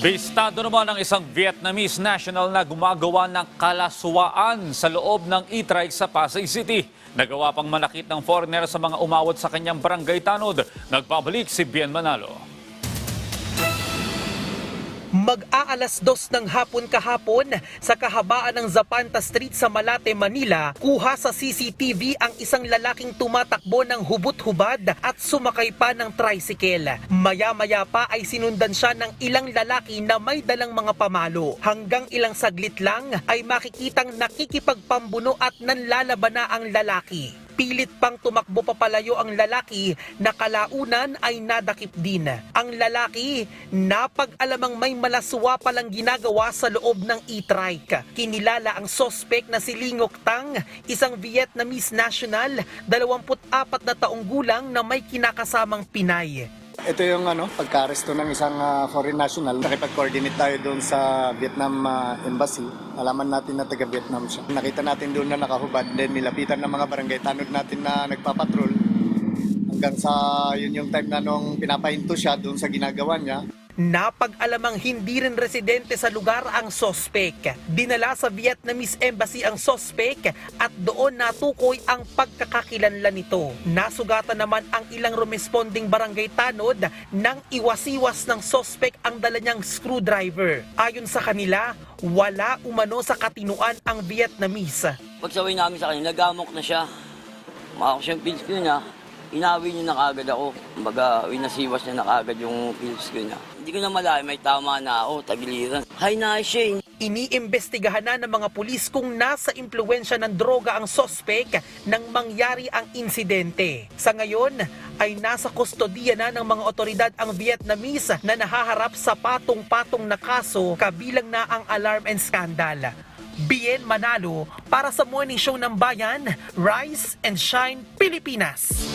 Bistado naman ang isang Vietnamese national na gumagawa ng kalaswaan sa loob ng e-trike sa Pasay City. Nagawa pang manakit ng foreigner sa mga umawat sa kanyang barangay tanod. Nagpabalik si Bien Manalo. Mag-aalas dos ng hapon kahapon sa kahabaan ng Zapanta Street sa Malate, Manila, kuha sa CCTV ang isang lalaking tumatakbo ng hubot-hubad at sumakay pa ng tricycle. Maya-maya pa ay sinundan siya ng ilang lalaki na may dalang mga pamalo. Hanggang ilang saglit lang ay makikitang nakikipagpambuno at nanlalaban na ang lalaki. Pilit pang tumakbo papalayo ang lalaki na kalaunan ay nadakip din. Ang lalaki, napag-alamang may malaswa palang ginagawa sa loob ng e-trike. Kinilala ang sospek na si Lingok Tang, isang Vietnamese national, 24 na taong gulang na may kinakasamang Pinay. Ito yung ano, pagka-aresto ng isang ah, foreign national. Nakipag-coordinate tayo doon sa Vietnam ah, Embassy. Alaman natin na taga-Vietnam siya. Nakita natin doon na nakahubad. Then nilapitan ng mga barangay tanod natin na nagpapatrol. Hanggang sa yun yung time na nung pinapahinto siya doon sa ginagawa niya. Napag-alamang hindi rin residente sa lugar ang sospek. Dinala sa Vietnamese Embassy ang sospek at doon natukoy ang pagkakakilanlan nito. Nasugatan naman ang ilang responding barangay tanod nang iwasiwas ng sospek ang dala niyang screwdriver. Ayon sa kanila, wala umano sa katinuan ang Vietnamese. Pagsaway namin sa kanya, nagamok na siya. Pills ko niya. Inawi niya na kagad ako. Kumbaga, winasiwas niya na kagad yung pills ko niya. Hindi ko na malayo, may tama na ako, tagiliran. Hay na siya. Iniimbestigahan na ng mga pulis kung nasa impluensya ng droga ang sospek nang mangyari ang insidente. Sa ngayon ay nasa kustodiya na ng mga otoridad ang Vietnamese na nahaharap sa patong-patong na kaso kabilang na ang alarm and scandal. Bien Manalo para sa Morning Show ng Bayan, Rise and Shine Pilipinas.